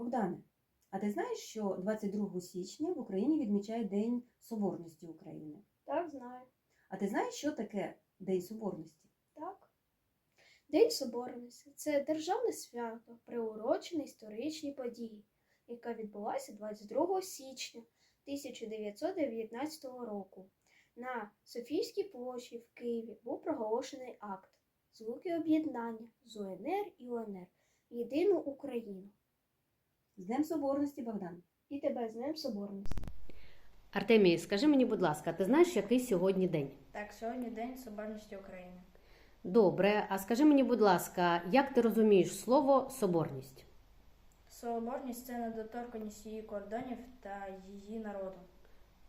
Богдане, а ти знаєш, що 22 січня в Україні відмічає День Соборності України? Так, знаю. А ти знаєш, що таке День Соборності? Так. День Соборності це державне свято, приурочене історичній події, яка відбулася 22 січня 1919 року. На Софійській площі в Києві був проголошений акт звуки об'єднання з УНР і УНР в єдину Україну. З Днем Соборності, Богдан. І тебе з Днем Соборності. Артемій, скажи мені, будь ласка, ти знаєш, який сьогодні день? Так, сьогодні День Соборності України. Добре, а скажи мені, будь ласка, як ти розумієш слово соборність? Соборність це недоторканність її кордонів та її народу.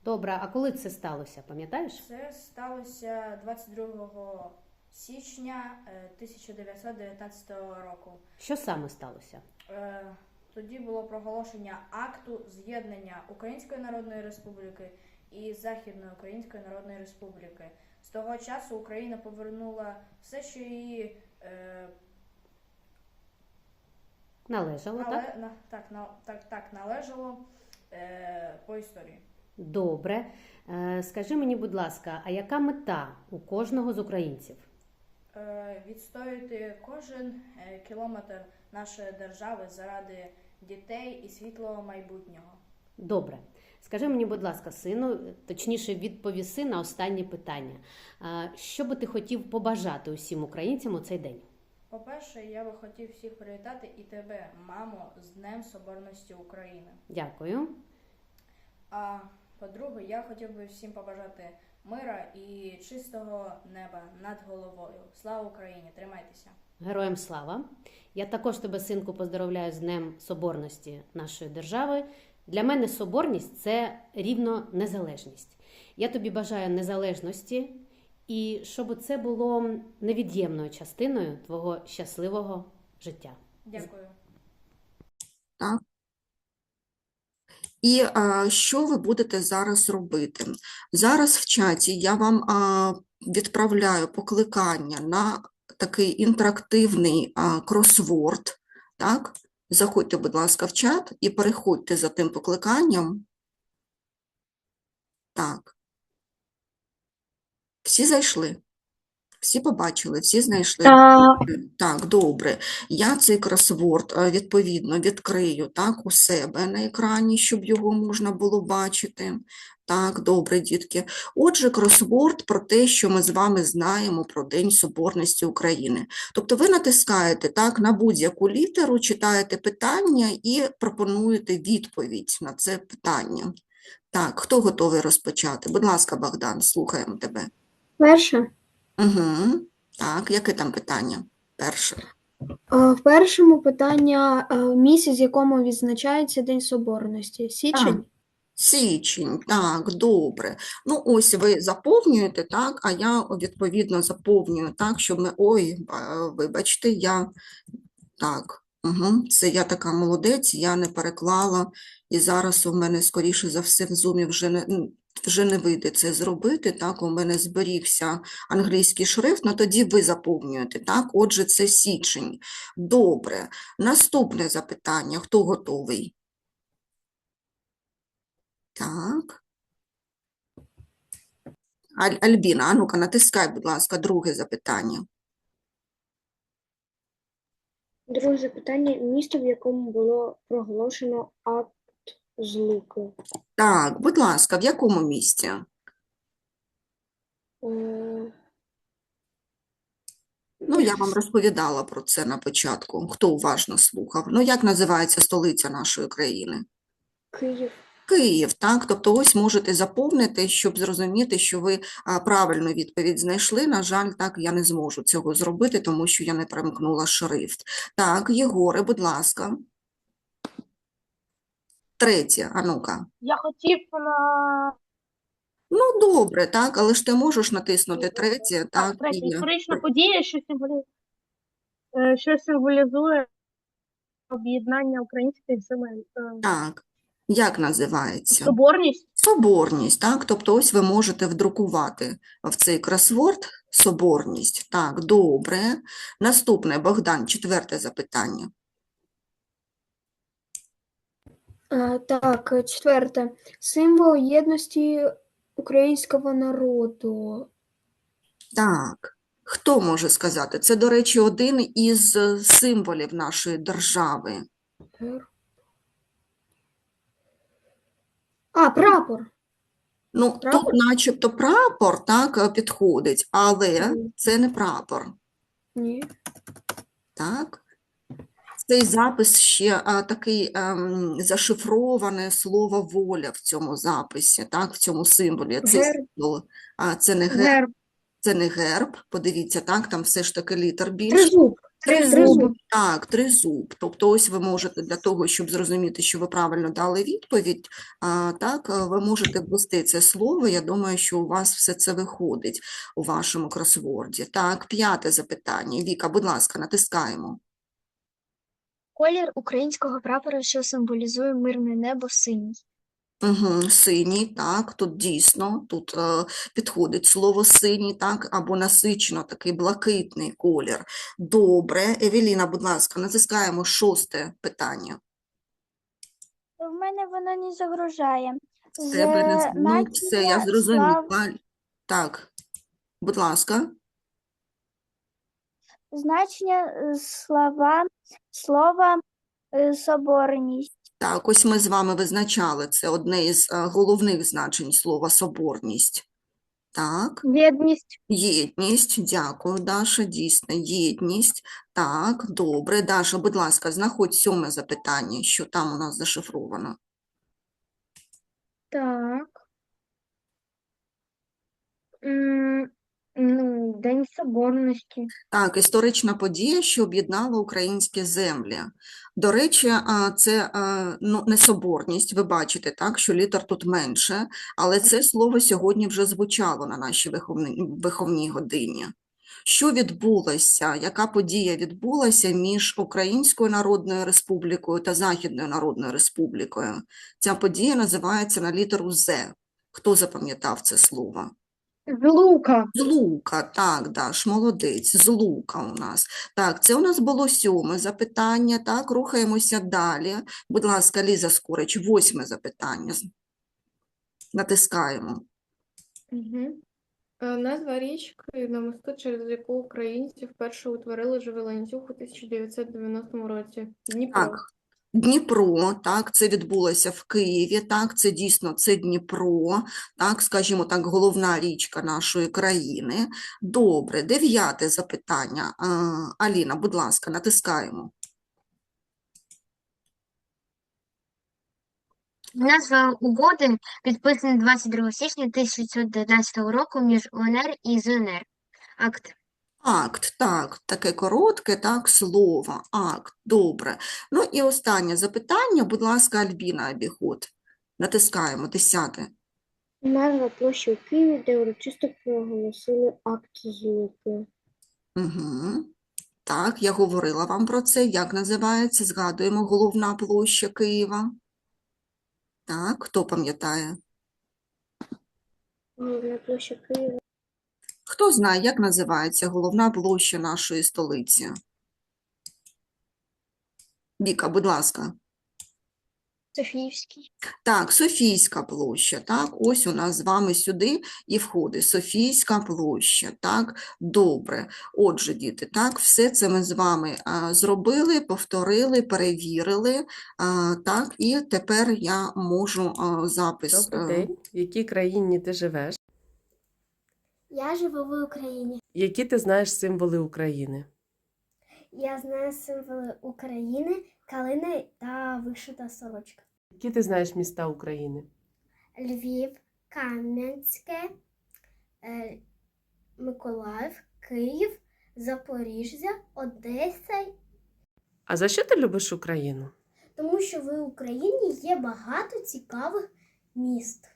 Добре, а коли це сталося, пам'ятаєш? Це сталося 22 січня е, 1919 року. Що саме сталося? Е, Тоді було проголошення акту з'єднання Української Народної Республіки і Західної Української Народної Республіки. З того часу Україна повернула все, що її е, Належало, так? на, так, на, так, так належало е, по історії. Добре. Е, Скажи мені, будь ласка, а яка мета у кожного з українців? Е, відстоювати кожен е, кілометр нашої держави заради дітей і світлого майбутнього. Добре. Скажи мені, будь ласка, сину, точніше, відповіси на останнє питання. Що би ти хотів побажати усім українцям у цей день? По-перше, я би хотів всіх привітати і тебе, мамо, з Днем Соборності України. Дякую. А по-друге, я хотів би всім побажати мира і чистого неба над головою. Слава Україні! Тримайтеся! Героям слава! Я також тебе, синку, поздоровляю з Днем Соборності нашої держави. Для мене соборність це рівно незалежність. Я тобі бажаю незалежності і щоб це було невід'ємною частиною твого щасливого життя. Дякую. Так. І а, що ви будете зараз робити? Зараз в чаті я вам а, відправляю покликання на такий інтерактивний а, кросворд. Так? Заходьте, будь ласка, в чат і переходьте за тим покликанням. Так. Всі зайшли? Всі побачили, всі знайшли. Так, добре. Я цей кросворд е, відповідно відкрию так у себе на екрані, щоб його можна було бачити. Так, добре, дітки. Отже, кросворд про те, що ми з вами знаємо про День Соборності України. Тобто ви натискаєте так на будь-яку літеру, читаєте питання і пропонуєте відповідь на це питання. Так, хто готовий розпочати? Будь ласка, Богдан, слухаємо тебе. Перше. Угу. Так, яке там питання? Перше. В першому питання е, місяць, якому відзначається День Соборності. Січень. Січень, так, добре. Ну, ось ви заповнюєте, так, а я відповідно заповнюю так, щоб ми, ой, вибачте, я, так, угу, це я така молодець, я не переклала, і зараз у мене, скоріше за все, в зумі вже не, вже не вийде це зробити, так, у мене зберігся англійський шрифт, ну тоді ви заповнюєте, так, отже, це січень. Добре. Наступне запитання, хто готовий? Так. Аль, Альбіна, а ну-ка, натискай, будь ласка, друге запитання. Друге запитання місто, в якому було проголошено акт злуки. Так, будь ласка, в якому місті? Е, Ну, я вам розповідала про це на початку, хто уважно слухав. Ну, як називається столиця нашої країни? Київ. Київ, так? Тобто ось можете заповнити, щоб зрозуміти, що ви правильну відповідь знайшли. На жаль, так, я не зможу цього зробити, тому що я не примкнула шрифт. Так, Єгоре, будь ласка. Третє, а ну-ка. Я хотів на Ну, добре, так, але ж ти можеш натиснути третє, так, так, третя і історична подія, що символізує, що символізує об'єднання українських земель. Е, так. Як називається? Соборність. Соборність, так? Тобто ось ви можете вдрукувати в цей кросворд соборність. Так, добре. Наступне, Богдан, четверте запитання. А, так, четверте. Символ єдності українського народу. Так. Хто може сказати? Це, до речі, один із символів нашої держави. Герб. А, прапор. Ну, тут начебто прапор, так, е, підходить, але це не прапор. Ні. Так. Цей запис ще а, такий ем, зашифроване слово воля в цьому записі, так, в цьому символі. Це Герб. символ, а, це не герб, Герб. це не герб. Подивіться, так, там все ж таки літер більше. Тризуб. Тризуб. Так, тризуб. Тобто ось ви можете для того, щоб зрозуміти, що ви правильно дали відповідь, а, так, е, ви можете ввести це слово. Я думаю, що у вас все це виходить у вашому кросворді. Так, п'яте запитання. Віка, будь ласка, натискаємо. Колір українського прапора, що символізує мирне небо синій. Угу, синій, так, тут дійсно, тут е, підходить слово синій, так, або насичено такий блакитний колір. Добре, Евеліна, будь ласка, натискаємо шосте питання. В мене воно не загрожає. З тебе не ну, все, я зрозуміла. слав- Так, будь ласка. Значення е, слова, слова е, соборність. Так, ось ми з вами визначали, це одне із е, головних значень слова соборність. Так. Єдність. Єдність, дякую, Даша, дійсно, єдність. Так, добре. Даша, будь ласка, знаходь сьоме запитання, що там у нас зашифровано. Так. М, День Соборності. Так, історична подія, що об'єднала українські землі. До речі, це ну, не соборність, ви бачите, так, що літер тут менше, але це слово сьогодні вже звучало на нашій виховній, виховній годині. Що відбулося, яка подія відбулася між Українською Народною Республікою та Західною Народною Республікою? Ця подія називається на літеру З. Хто запам'ятав це слово? Злука. Злука, так, Даш, молодець, злука у нас. Так, це у нас було сьоме запитання, так, рухаємося далі. Будь ласка, Ліза Скорич, восьме запитання. Натискаємо. Угу. Назва річки на мосту, через яку українці вперше утворили живий ланцюг у 1990 році. Дніпро. Так, Дніпро, так, це відбулося в Києві, так, це дійсно це Дніпро, так, скажімо так, головна річка нашої країни. Добре, дев'яте запитання. Аліна, будь ласка, натискаємо. Назва угоди підписана 22 січня 1919 року між УНР і ЗНР. Акт. Акт, так, таке коротке, так, слово, акт, добре. Ну і останнє запитання, будь ласка, Альбіна Абіхот. Натискаємо, десяте. Назва площі у Києві, де урочисто проголосили акт злуки. Угу. Так, я говорила вам про це. Як називається? Згадуємо головна площа Києва. Так, хто пам'ятає? Головна площа Києва. Хто знає, як називається головна площа нашої столиці? Віка, будь ласка. Софіївський. Так, Софійська площа, так, ось у нас з вами сюди і входить Софійська площа, так, добре. Отже, діти, так, все це ми з вами а, зробили, повторили, перевірили, а, так, і тепер я можу а, запис. Добрий е, день. В якій країні ти живеш? Я живу в Україні. Які ти знаєш символи України? Я знаю символи України, калина та вишита сорочка. Які ти знаєш міста України? Львів, Кам'янське, е, Миколаїв, Київ, Запоріжжя, Одеса. А за що ти любиш Україну? Тому що в Україні є багато цікавих міст.